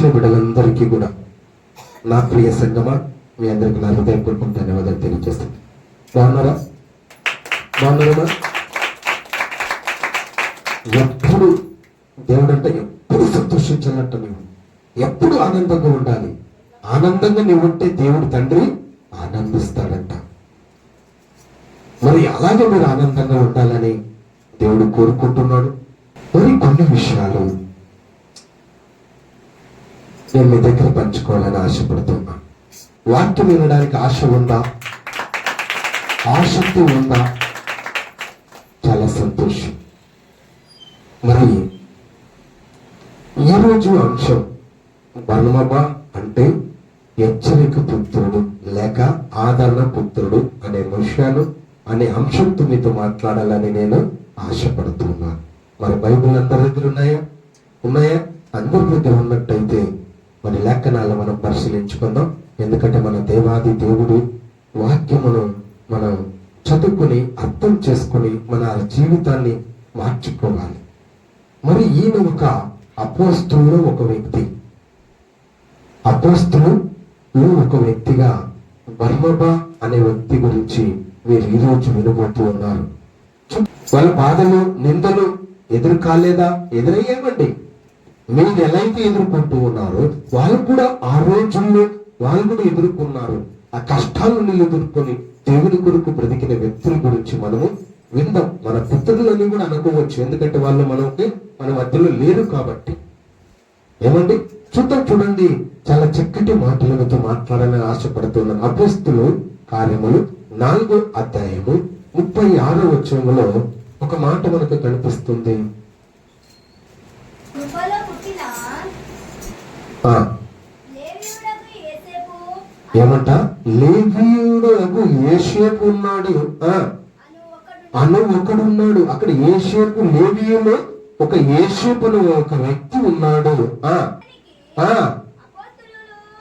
వచ్చిన బిడ్డలందరికీ కూడా నా ప్రియ సంగమా మీ అందరికీ నా హృదయపూర్వకం ధన్యవాదాలు తెలియజేస్తాను. బాగున్నారా? బాగున్నారా ఎప్పుడు దేవుడు అంటే ఎప్పుడు సంతోషించాలంట నువ్వు ఎప్పుడు ఆనందంగా ఉండాలి. ఆనందంగా నువ్వు ఉంటే దేవుడు తండ్రి ఆనందిస్తాడంట. మరి అలాగే మీరు ఆనందంగా ఉండాలని దేవుడు కోరుకుంటున్నాడు. మరి కొన్ని విషయాలు నేను మీ దగ్గర పంచుకోవాలని ఆశపడుతున్నా. వాక్యం వినడానికి ఆశ ఉందా? ఆసక్తి ఉందా? చాలా సంతోషం. మరి ఈరోజు అంశం బర్ణమబ అంటే హెచ్చరిక పుత్రుడు లేక ఆదరణ పుత్రుడు అనే విషయాలు అనే అంశంతో మీతో మాట్లాడాలని నేను ఆశపడుతున్నాను. మరి బైబిల్ అందరి దగ్గర ఉన్నాయా? ఉన్నాయా? అందరి దగ్గర ఉన్నట్టయితే మరి లేఖనాలు మనం పరిశీలించుకుందాం. ఎందుకంటే మన దేవాది దేవుడు వాక్యమును మనం చదువుకొని అర్థం చేసుకొని మన జీవితాన్ని మార్చుకోవాలి. మరి ఈయన ఒక అపోస్తులు ఒక వ్యక్తి. అపోస్తులు ఒక వ్యక్తిగా బర్మబ అనే వ్యక్తి గురించి మీరు ఈ రోజు వినబోతూ ఉన్నారు. వాళ్ళ బాధలు నిందలు ఎదురు కాలేదా ఎదురయ్యామండి. మీరు ఎలా అయితే ఎదుర్కొంటూ ఉన్నారో వాళ్ళు కూడా ఆ రోజుల్లో వాళ్ళు కూడా ఎదుర్కొన్నారు. ఆ కష్టాలను ఎదుర్కొని దేవుని కొరకు బ్రతికిన వ్యక్తుల గురించి మనము విందాం. మన పుత్రులని కూడా అనుకోవచ్చు. ఎందుకంటే వాళ్ళు మనకి మన మధ్యలో లేరు కాబట్టి. ఏమండి? చూద్దాం చూడండి. చాలా చక్కటి మాటలతో మాట్లాడాలని ఆశపడుతున్నాను అపోస్తులు కార్యములు. నాలుగో అధ్యాయము ముప్పై ఆరో వచ్చంలో ఒక మాట మనకు కనిపిస్తుంది. ఆ. లేవీయుడకు యేసేపు ఏమంట లేవీయుడు ఉన్నాడు. ఆ. అను ఒకడు ఉన్నాడు అక్కడ ఏషేపు లేవీయులు ఒక ఏషేపును ఒక వ్యక్తి ఉన్నాడు. ఆ. ఆ.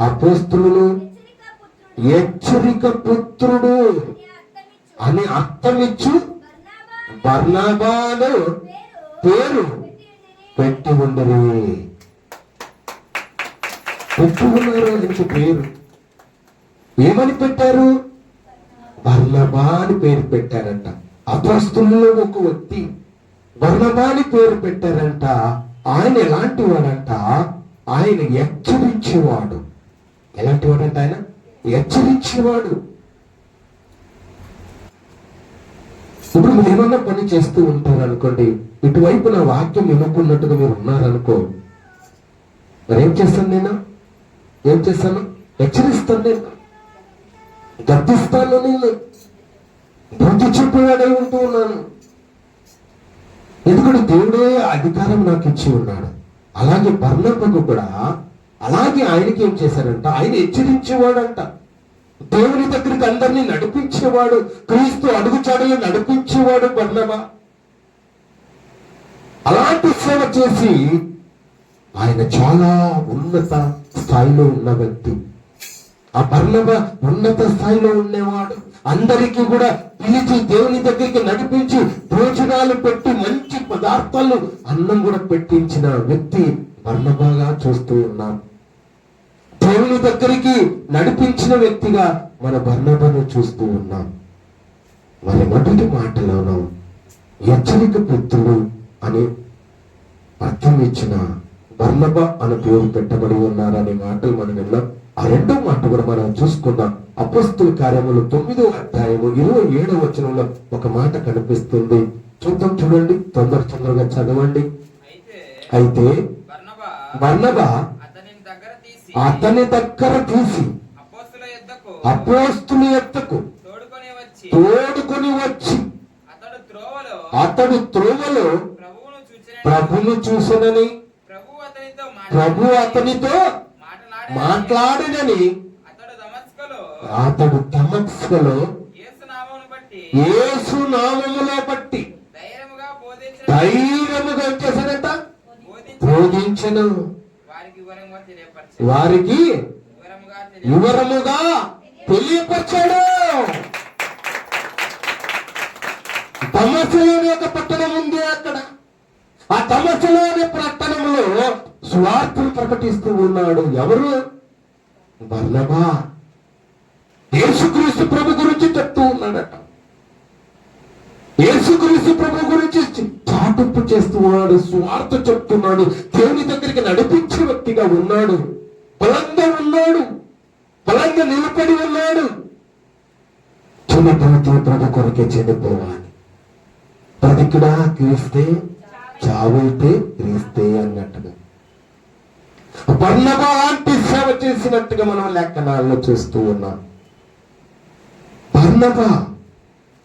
అపోస్తులు. హెచ్చరిక పుత్రుడు అని అర్థమిచ్చు అని బర్నాబాను. పేరు. పెట్టి ఉండిరి. పెట్టి ఉండరు పేరు. ఏమని పెట్టారు? బర్నబా అని పేరు పెట్టారంట. అపస్తుల్లో ఒక వ్యక్తి బర్నబా అని పేరు పెట్టారంట. ఆయన ఎలాంటి వాడంట? ఆయన హెచ్చరించేవాడు. ఎలాంటి వాడంట ఆయన? హెచ్చరించేవాడు. ఇప్పుడు మీరు ఏమన్నా పని చేస్తూ ఉంటారు అనుకోండి ఇటువైపు నా వాక్యం వినుకున్నట్టుగా మీరు ఉన్నారనుకో మరేం చేస్తాను నేను? ఏం చేస్తాను హెచ్చరిస్తాను. నేను గర్దిస్తాను నేను. బుద్ధి చెప్పేవాడై ఉంటూ ఉన్నాను. ఎందుకంటే దేవుడే అధికారం నాకు ఇచ్చి ఉన్నాడు. అలాగే బర్ణబ్బకు కూడా అలాగే ఆయనకి ఏం చేశారంట ఆయన హెచ్చరించేవాడంట. దేవుని దగ్గరికి అందరినీ నడిపించేవాడు. క్రీస్తు అడుగుచాడులు నడిపించేవాడు బర్ణబా అలాంటి సేవ చేసి ఆయన చాలా ఉన్నత స్థాయిలో ఉన్న వ్యక్తి ఆ బర్ణబ ఉన్నత స్థాయిలో ఉండేవాడు. అందరికీ కూడా పిలిచి దేవుని దగ్గరికి నడిపించి భోజనాలు పెట్టి మంచి పదార్థాలు అన్నం కూడా పెట్టించిన వ్యక్తి బర్ణబాగా చూస్తూ ఉన్నాం. దేవుని దగ్గరికి నడిపించిన వ్యక్తిగా మన బర్ణబను చూస్తూ ఉన్నాం. మరి మొదటి మాటలోనూ హెచ్చరిక పుత్రుడు అని అర్థం ఇచ్చిన బర్ణబ అని పేరు పెట్టబడి ఉన్నారనే మాటలు మనం విన్నాం. ఆ రెండో మాట కూడా మనం చూసుకుందాం. అపస్తుల కార్యములు తొమ్మిదో అధ్యాయము ఇరవై ఏడో వచనంలో ఒక మాట కనిపిస్తుంది. చూద్దాం చూడండి తొందర తొందరగా చదవండి. అయితే బర్ణబ అతని దగ్గర తీసి అపోస్తుల ఎత్తకు తోడుకొని వచ్చి అతడు త్రోవలో ప్రభువును ప్రభును చూసనని ప్రభు అతనితో మాట్లాడినని అతడు దమస్కలో తమస్కలో యేసు యేసు నామములో బట్టి ధైర్యముగా చేశాడట? బోధించి బోధించను. వారికి వివరముగా తెలియపరిచాడు. తమస్సులోని ఒక పట్టణం ఉంది అక్కడ. ఆ తమస్సులోని పట్టణంలో సువార్తను ప్రకటిస్తూ ఉన్నాడు ఎవరు? బర్నబా. యేసుక్రీస్తు ప్రభు గురించి చెప్తూ ఉన్నాడట. యేసుక్రీస్తు ప్రభు గురించి చాటింపు చేస్తూ ఉన్నాడు స్వార్థ చెప్తున్నాడు దేవుని దగ్గరికి నడిపించే వ్యక్తిగా ఉన్నాడు. బలంగా ఉన్నాడు. బలంగా నిలబడి ఉన్నాడు. చనిపోతే ప్రభు కొరకే చనిపోవాలి బ్రతికిడా క్రీస్తే చావైతే క్రీస్తే అన్నట్టుగా. బర్ణబా అంటే సేవ చేసినట్టుగా మనం లేఖనాల్లో చూస్తూ ఉన్నాం. బర్ణబా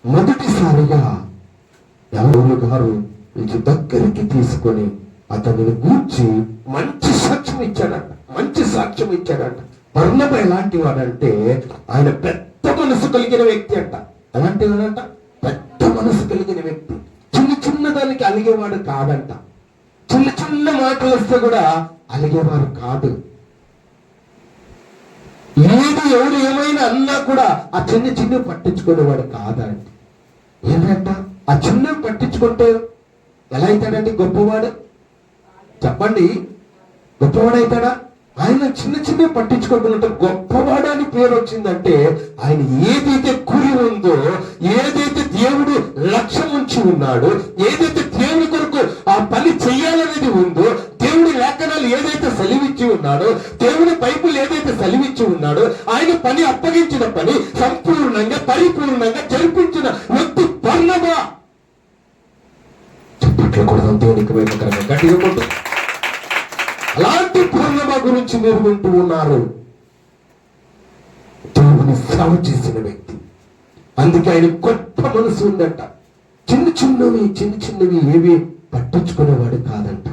మొదటిసారిగా ఎవరు గారు ఇది దగ్గరికి తీసుకొని అతనిని గూర్చి మంచి సాక్ష్యం ఇచ్చాడంట. మంచి సాక్ష్యం ఇచ్చాడంట. బర్ణబ ఎలాంటి వాడంటే ఆయన పెద్ద మనసు కలిగిన వ్యక్తి అంట. ఎలాంటి వాడంట? పెద్ద మనసు కలిగిన వ్యక్తి. చిన్న చిన్న దానికి అలిగేవాడు కాదంట. చిన్న చిన్న మాటలు వస్తే కూడా అలిగేవారు కాదు. ఏది ఎవరు ఏమైనా అన్నా కూడా ఆ చిన్న చిన్న పట్టించుకునేవాడు కాదండి. ఏంటంట? ఆ చిన్న పట్టించుకుంటే ఎలా అవుతాడండి గొప్పవాడు? చెప్పండి. గొప్పవాడు అవుతాడా ఆయన చిన్న చిన్న పట్టించుకుంటున్నట్టు గొప్పవాడు అని పేరు వచ్చిందంటే ఆయన ఏదైతే కురి ఉందో ఏదైతే దేవుడు లక్ష్యం ఉంచి ఉన్నాడో ఏదైతే దేవుడి కొరకు ఆ పని చెయ్యాలనేది ఉందో దేవుడి లేఖనాలు ఏదైతే సెలివిచ్చి ఉన్నాడో దేవుడి బైబుల్ ఏదైతే సెలివిచ్చి ఉన్నాడో ఆయన పని అప్పగించిన పని సంపూర్ణంగా పరిపూర్ణంగా జరిపించిన వ్యక్తి పర్ణమా చెప్పట్లు కూడా దేవునికి వైపుకరంగా గట్టిగా కొట్టు. అలాంటి పూర్ణమ గురించి మీరు వింటూ ఉన్నారు. దేవుని సేవ చేసిన వ్యక్తి. అందుకే ఆయన గొప్ప మనసు ఉందంట. చిన్న చిన్నవి చిన్న చిన్నవి ఏవి పట్టించుకునేవాడు కాదంట.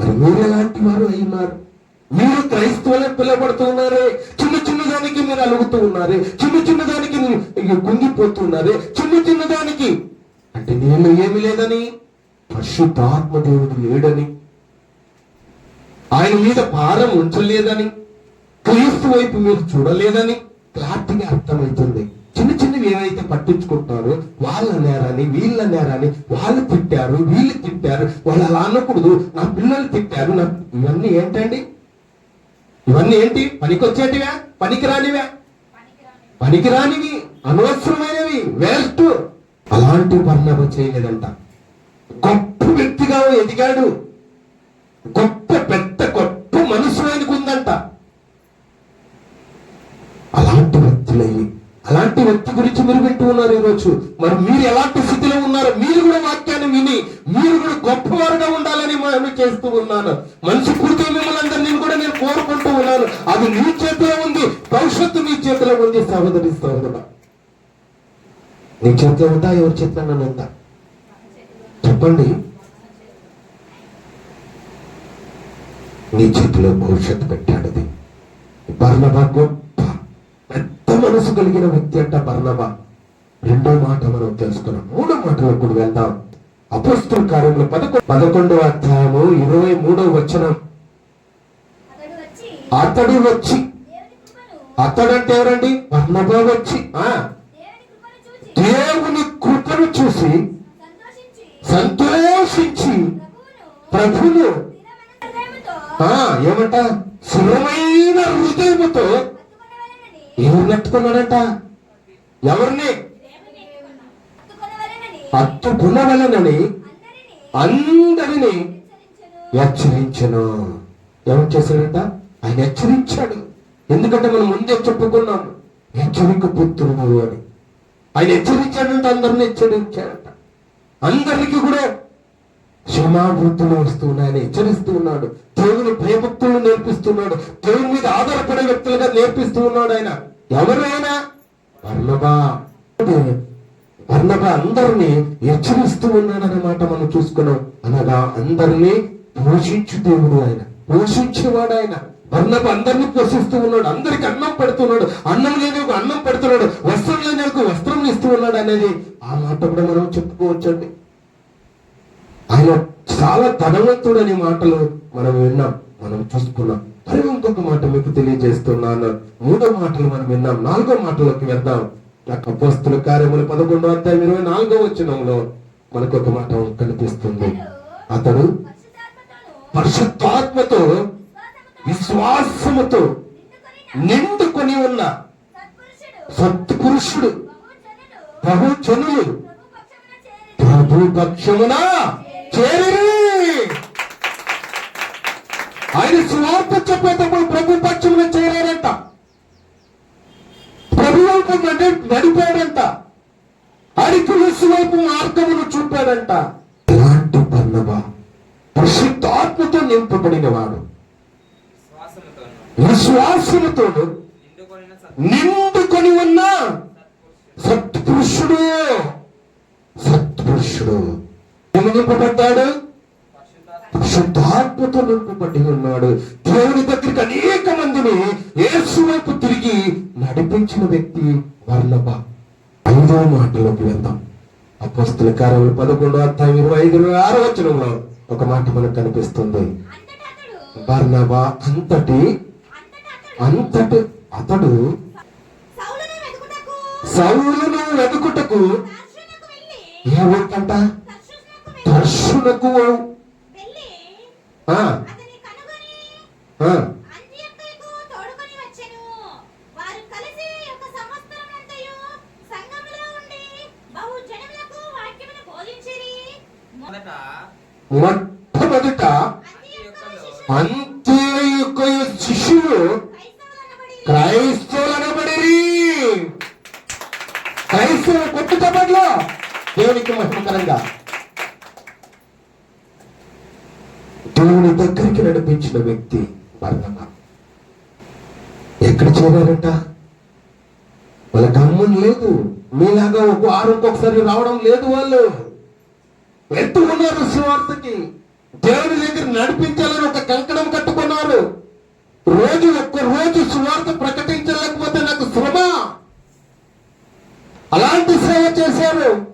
మరి మీరు ఎలాంటి వారు ఉన్నారు మీరు క్రైస్తవులే పిలబడుతున్నారే చిన్న చిన్న దానికి మీరు అలుగుతూ ఉన్నారే. చిన్న చిన్న దానికి మీరు చిన్న చిన్న దానికి. అంటే నేను ఏమి లేదని? పరిశుద్ధాత్మ దేవుడు లేడని. ఆయన మీద భారం ఉంచలేదని. క్రీస్తు వైపు మీరు చూడలేదని. క్లారిటీగా అర్థమవుతుంది. చిన్న చిన్న ఏవైతే పట్టించుకుంటున్నారో వాళ్ళ నేరని వీళ్ళ నేరని వాళ్ళు తిట్టారు వీళ్ళు తిట్టారు వాళ్ళు అలా అనకూడదు. నా పిల్లలు తిట్టారు. నా ఇవన్నీ ఏంటండి? ఇవన్నీ ఏంటి? పనికొచ్చేటివా? పనికిరానివా? పనికిరానివి అనవసరమైనవి వేస్ట్ అలాంటి వర్ణన చేయలేదంట. గొప్ప వ్యక్తిగా ఎదిగాడు. గొప్ప పెద్ద గొప్ప మనసు ఆయనకు ఉందంట. అలాంటి వ్యక్తులయ్యి. అలాంటి వ్యక్తి గురించి మీరు వింటూ ఉన్నారు ఈరోజు. మరి మీరు ఎలాంటి స్థితిలో ఉన్నారు మీరు కూడా వాక్యాన్ని విని మీరు కూడా గొప్పవారుగా ఉండాలని మనం చేస్తూ ఉన్నాను. మనిషి పూర్తి మిమ్మల్ని అందరినీ కూడా నేను కోరుకుంటూ ఉన్నాను. అది మీ చేతిలో ఉంది భవిష్యత్తు నీ చేతిలో ఉంది సహోదరి సహోదరు నీ చేతిలో ఉందా? ఎవరి చేతిలో ఉందా? చెప్పండి. నీ చేతిలో భవిష్యత్తు పెట్టాడు అది. బర్ణబా పెద్ద మనసు కలిగిన వ్యక్తి అంట బర్ణబా. రెండో మాట మనం తెలుసుకున్నాం. మూడో మాటలో ఇప్పుడు వెళ్దాం. అపోస్తుల కార్యంలో పదకొండు పదకొండవ అధ్యాయము ఇరవై మూడో వచనం. అతడు వచ్చి. అతడు వచ్చి అతడంటే ఎవరండి? బర్ణబా వచ్చి. ఆ. దేవుని కృపను చూసి సంతోషించి ప్రభులు ఆ ఏమంట? సులమైన హృదయముతో ఎవరిని ఎవరు నెట్టుకున్నాడంట ఎవరిని? అత్తుకున్న అత్తుకునవలనని అందరిని హెచ్చరించను. ఎవరు చేశాడంట? ఆయన హెచ్చరించాడు. ఎందుకంటే మనం ముందే చెప్పుకున్నాం హెచ్చరిక పుత్రుడు అని. ఆయన హెచ్చరించాడంట అందరిని హెచ్చరించాడంట. అందరికీ కూడా క్షమాభూతులు వస్తున్నాయని హెచ్చరిస్తూ ఉన్నాడు. దేవుని భయభక్తులు నేర్పిస్తున్నాడు. దేవుని మీద ఆధారపడే వ్యక్తులుగా నేర్పిస్తూ ఉన్నాడు ఆయన. ఎవరైనా వర్ణబా వర్ణబ అందరినీ హెచ్చరిస్తూ ఉన్నాడన్నమాట మనం చూసుకున్నాం. అనగా అందరినీ పోషించు దేవుడు ఆయన. పోషించేవాడు ఆయన. వర్ణబ అందరినీ పోషిస్తూ ఉన్నాడు. అందరికి అన్నం పెడుతున్నాడు. అన్నం లేని ఒక అన్నం పెడుతున్నాడు. వస్త్రం లేని ఒక వస్త్రం ఇస్తూ ఉన్నాడు అనేది ఆ మాట కూడా మనం చెప్పుకోవచ్చండి. ఆయన చాలా ధనవంతుడని మాటలు మనం విన్నాం మనం చూసుకున్నాం. మరి ఇంకొక మాట మీకు తెలియజేస్తున్నాను. మూడో మాటలు మనం విన్నాం నాలుగో మాటలోకి వెళ్దాం. నాకు అపోస్తుల కార్యములు పదకొండో అధ్యాయం ఇరవై నాలుగో వచ్చినంలో మనకు ఒక మాట కనిపిస్తుంది. అతడు పరిశుద్ధాత్మతో విశ్వాసముతో నిండుకొనిన నిండుకొని ఉన్న సత్పురుషుడు సత్పురుషుడు బహుజనులు ప్రభు పక్షమున చేరి ఆయన స్వార్థ చెప్పేటప్పుడు ప్రభు పక్షంలో చేరారంట. ప్రభు వైపు నడి- నడిపాడంట. ఆయన తులసి వైపు మార్గమును చూపాడంట. ఇలాంటి బన్నబా పరిశుద్ధాత్మతో నింపబడిన వాడు విశ్వాసముతోను నిండుకొని ఉన్న సత్పురుషుడు. సత్పురుషుడు. ఏమి నింపబడ్డాడు శుద్ధాత్మతో నింపబడి ఉన్నాడు. దేవుని దగ్గరికి అనేక మందిని యేసు వైపు తిరిగి నడిపించిన వ్యక్తి వర్ణబ ఐదో మాటలోకి వెళ్దాం. అపోస్తుల కార్యములు పదకొండు అధ్యాయం ఇరవై ఐదు ఇరవై ఆరు వచనంలో ఒక మాట మనకు కనిపిస్తుంది. బర్నబా అంతటి అంతటా అతడు సౌలును వెతుకుటకు సౌలును మొదట మొట్టమొదట అంత్యొక్క శిష్యులు క్రైస్తవులనబడి క్రైస్తవులనబడి క్రైస్తవ కొట్టు చప్పట్లో దేవునికి మహిమకరంగా దేవుని దగ్గరికి నడిపించిన వ్యక్తి బర్ణబ ఎక్కడ చేరారట వాళ్ళ గమ్మం లేదు. మీలాగా ఒక వారంకి ఒకసారి రావడం లేదు వాళ్ళు. వెళ్తూ ఉన్నారు సువార్తకి. దేవుని దగ్గర నడిపించాలని ఒక కంకణం కట్టుకున్నారు. రోజు ఒక్క రోజు సువార్త ప్రకటించలేకపోతే నాకు శ్రమ. అలాంటి సేవ చేశారు.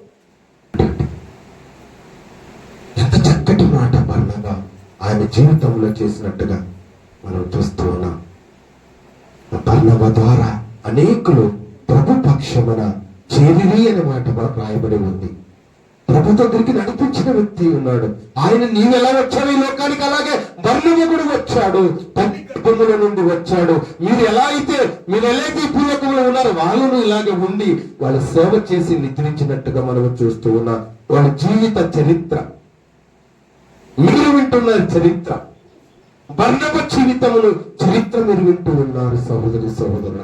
ఎంత చక్కటి మాట పర్ణగా ఆయన జీవితంలో చేసినట్టుగా మనం చూస్తూ ఉన్నాం. పర్ణవ ద్వారా అనేకులు ప్రభు పక్షమున చేరిరి అనే మాట రాయబడి ఉంది. ప్రభు దగ్గరికి నడిపించిన వ్యక్తి ఉన్నాడు. ఆయన నీవెలా వచ్చావు ఈ లోకానికి? అలాగే బర్ణవ కూడా వచ్చాడు. పల్లె నుండి వచ్చాడు. మీరు ఎలా అయితే మీరు ఎలా అయితే పూర్వకంలో ఉన్నారో వాళ్ళను ఇలాగే ఉండి వాళ్ళ సేవ చేసి నిద్రించినట్టుగా మనం చూస్తూ ఉన్నాం. వాళ్ళ జీవిత చరిత్ర. మీరు వింటున్నారు చరిత్ర వర్ణవ జీవితమును చరిత్ర మీరు వింటూ ఉన్నారు సహోదరి సహోదరుల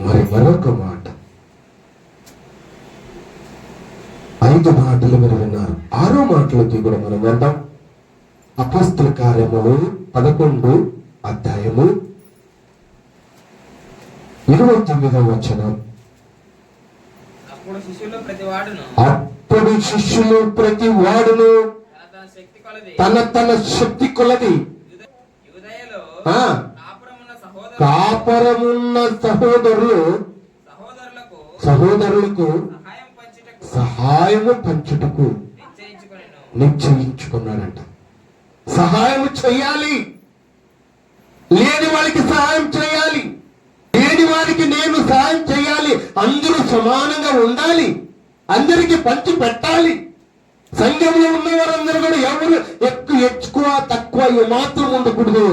మరి మరొక మాట. ఐదు మాటలు మీరు విన్నారు. ఆరో మాటలకి కూడా మనం వెళ్దాం. అపస్తుల కార్యములు పదకొండు అధ్యాయము ఇరవై తొమ్మిదవ వచనం. అప్పుడు శిష్యులు ప్రతి వాడును తన తన శక్తి కొలది. కాపురమున్న సహోదరు కాపరమున్న సహోదరులు సహోదరులకు సహాయము పంచుటకు నిశ్చయించుకొనెను. నిశ్చయించుకున్నాడంట. సహాయం చేయాలి లేని వారికి సహాయం చేయాలి లేని వారికి నేను సహాయం చేయాలి అందరూ సమానంగా ఉండాలి. అందరికి పంచి పెట్టాలి. సంఘంలో ఉన్న వారందరూ కూడా ఎవరు ఎక్కువ ఎక్కువ తక్కువ ఏమాత్రం ఉండకూడదు.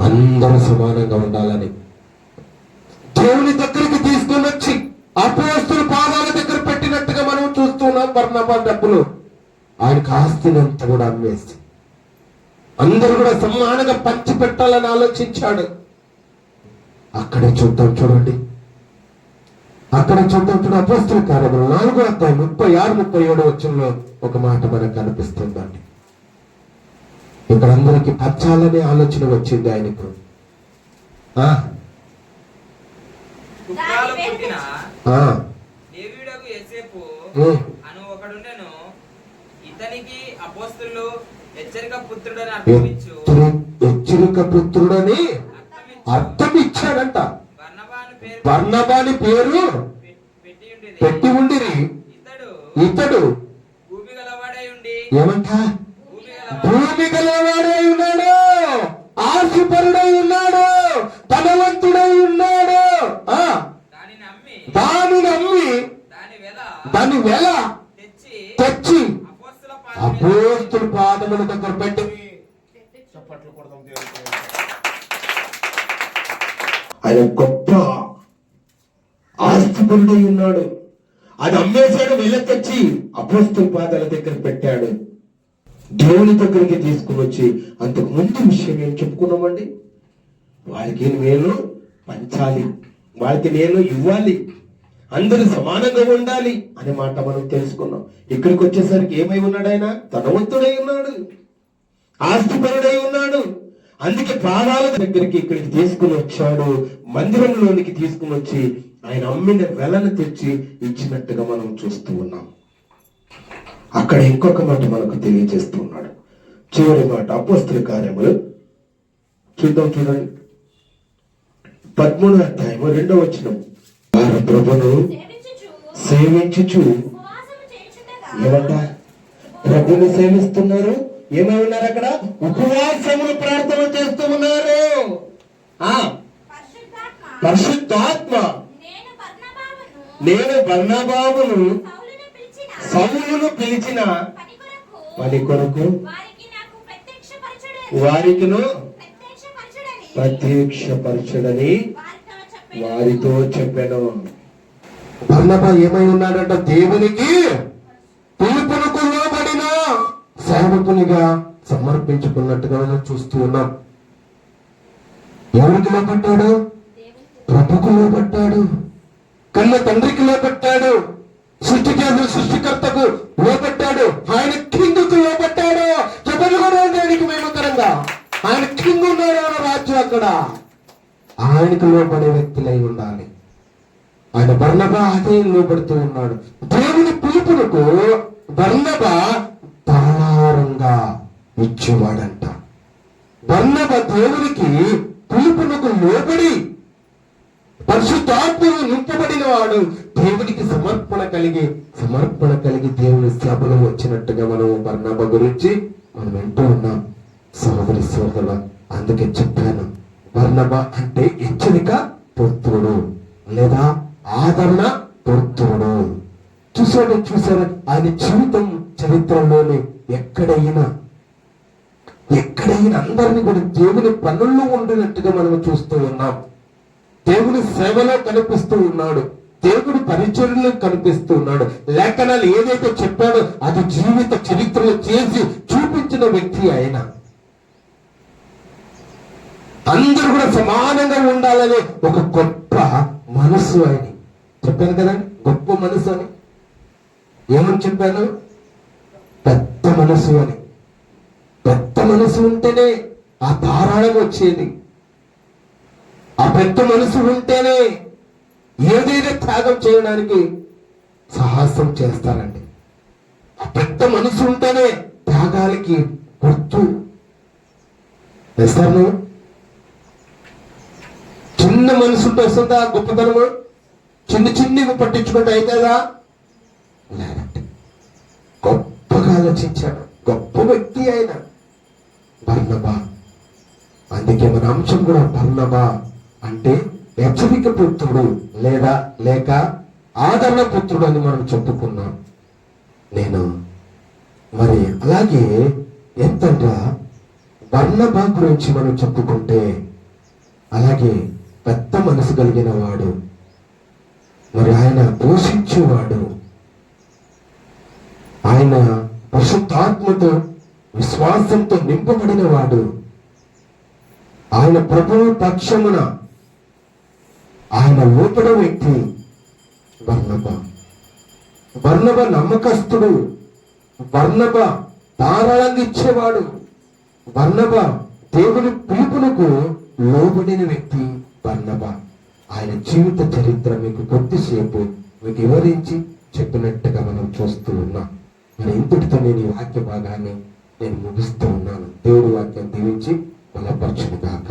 అందరూ సమానంగా ఉండాలని. దేవుని దగ్గరికి తీసుకొని వచ్చి అపోస్తుల పాదాల దగ్గర పెట్టినట్టుగా మనం చూస్తున్నాం బర్ణబా డబ్బులు. ఆయనకు ఆస్తినంత కూడా అమ్మేసి. అందరూ కూడా సమానంగా పంచి పెట్టాలని ఆలోచించాడు. అక్కడే చూద్దాం చూడండి. అక్కడ చూద్దాం అపోస్తుల కార్యములు నాలుగో అధ్యాయం ముప్పై ఆరు ముప్పై ఏడు వచ్చంలో ఒక మాట మనకు కనిపిస్తుందండి ఇక్కడ అందరికి పంచాలనే ఆలోచన వచ్చింది ఆయనకు హెచ్చరిక పుత్రుడని అర్థం ఇచ్చాడంట బర్నబాను పేరు పెట్టి ఉండిరి. ఇతడు ఏమంట భూమి గలవాడై భూమి గలవాడై ఉన్నాడు ఆశపరుడై ఉన్నాడు ధనవంతుడై ఉన్నాడు ఆ దానిని అమ్మి దాని నమ్మి దాని వెల దాని వెల తెచ్చి తెచ్చి అపోస్తుల పాదముల మీద అపోస్తుల చప్పట్లు కొడదాం దేవుడికి ఆయన గొప్ప ఆస్తిపరుడై ఉన్నాడు అది అమ్మేశాడు వెళ్ళకొచ్చి అపోస్తుల పాదాల దగ్గర పెట్టాడు దేవుని దగ్గరికి తీసుకుని వచ్చి అంతకు ముందు విషయం ఏం చెప్పుకున్నామండి? వారికి నేను పంచాలి. వారికి నేను ఇవ్వాలి. అందరూ సమానంగా ఉండాలి అనే మాట మనం తెలుసుకున్నాం. ఇక్కడికి వచ్చేసరికి ఏమై ఉన్నాడు ఆయన? ధనవంతుడై ఉన్నాడు. ఆస్తిపరుడై ఉన్నాడు. అందుకే ప్రాణాల దగ్గరికి ఇక్కడికి తీసుకుని వచ్చాడు. మందిరంలోనికి తీసుకుని వచ్చి ఆయన అమ్మిన వెలను తెచ్చి ఇచ్చినట్టుగా మనం చూస్తూ ఉన్నాం. అక్కడ ఇంకొక మాట మనకు తెలియజేస్తూ ఉన్నాడు. చివరి మాట అపోస్తుల కార్యములు. చూద్దాం చూడండి. పదమూడు అధ్యాయము రెండో వచ్చిన వారు ప్రభును సేవించుచు ఏమంట? ప్రభుని సేవిస్తున్నారు? ఏమై ఉన్నారు అక్కడ? ఉపవాసములు ప్రార్థన చేస్తూ ఉన్నారు. ఆ? పరిశుద్ధాత్మ. నేను బర్ణబాబును సౌలును పిలిచిన పని కొరకు వారికి నాకు ప్రత్యక్షపరచుడు వారికిను ప్రత్యక్షపరచుడని ప్రత్యక్షపరచుడని వారితో చెప్పి వారితో చెప్పాను. బర్నబా ఏమై ఉన్నాడంట? దేవునికి పిలుపునకు లోబడిన సేవకునిగా సమర్పించుకున్నట్టుగా మనం చూస్తూ ఉన్నాం. ఎవరికి లోపడ్డాడు ప్రభుకు లోపడ్డాడు కన్న తండ్రికి సృష్టి చేసిన సృష్టికర్తకు లోపట్టాడు ఆయన కింగుకు లోపడ్డాడు చెప్పలు కూడా ఉండడానికి మేమంతరంగా ఆయన కింగ్ ఉన్నాడు అన్న రాజ్యం అక్కడ. ఆయనకు లోపడే వ్యక్తులై ఉండాలి. ఆయన బర్ణబా అదే లోపడుతూ ఉన్నాడు. దేవుని పిలుపునకు బర్ణబ తాళారంగా ఇచ్చేవాడంట. బర్ణబ దేవునికి పిలుపునకు లోబడి పరిశుద్ధాత్మను నింపబడిన వాడు దేవునికి సమర్పణ కలిగి సమర్పణ కలిగి దేవుని సభలో వచ్చినట్టుగా మనం బర్ణబ గురించి మనం వింటూ ఉన్నాం. సహోదరి సోదరుల అందుకే చెప్పాను బర్ణబ అంటే హెచ్చరిక పుత్రుడు లేదా ఆదరణ పుత్రుడు చూసాడు చూసాడు ఆయన జీవితం చరిత్రలోనే ఎక్కడైనా ఎక్కడైనా అందరినీ కూడా దేవుని పనుల్లో ఉండినట్టుగా మనం చూస్తూ ఉన్నాం. దేవుని సేవలో కనిపిస్తూ ఉన్నాడు. దేవుడు పరిచర్యలో కనిపిస్తున్నాడు. లేఖనాలు ఏదైతే చెప్పాడో అది జీవిత చరిత్రలో చేసి చూపించిన వ్యక్తి ఆయన. అందరూ కూడా సమానంగా ఉండాలనే ఒక గొప్ప మనసు ఆయన. చెప్పాను కదండి గొప్ప మనసు అని. ఏమని చెప్పాను? పెద్ద మనసు అని. పెద్ద మనసు ఉంటేనే ఆ ధారాళం వచ్చేది. ఆ పెద్ద మనసు ఉంటేనే ఏదైనా త్యాగం చేయడానికి సాహసం చేస్తారండి. ఆ పెద్ద మనసు ఉంటేనే త్యాగాలకి గుర్తు. వేస్తారు నువ్వు చిన్న మనసు ఉంటే వస్తుందా గొప్పతనము? చిన్న చిన్నవి పట్టించుకుంటే అవుతుందా లేదండి. గొప్పగా ఆలోచించాడు. గొప్ప వ్యక్తి ఆయన. బర్ణబా. అందుకే మన అంశం కూడా బర్ణబా అంటే హెచ్చరిక పుత్రుడు లేదా లేక ఆదరణ పుత్రుడు అని మనం చెప్పుకున్నాం. నేను మరి అలాగే ఎంతంట బర్ణబా గురించి మనం చెప్పుకుంటే అలాగే పెద్ద మనసు కలిగిన వాడు మరి ఆయన పోషించేవాడు ఆయన పరిశుద్ధాత్మతో విశ్వాసంతో నింపబడిన వాడు ఆయన ప్రభు పక్షమున ఆయన ఊపడ వ్యక్తి వర్ణభ వర్ణభ నమ్మకస్తుడు. వర్ణభ ధారాళంగా ఇచ్చేవాడు. వర్ణభ దేవుని పిలుపునకు లోబడిన వ్యక్తి వర్ణభ ఆయన జీవిత చరిత్ర మీకు కొద్దిసేపు మీకు వివరించి చెప్పినట్టుగా మనం చూస్తూ ఉన్నాం. మరి ఇంతటితో నేను ఈ వాక్య భాగాన్ని నేను ముగిస్తూ ఉన్నాను. దేవుడి వాక్యం దీవించి బలపరచును గాక.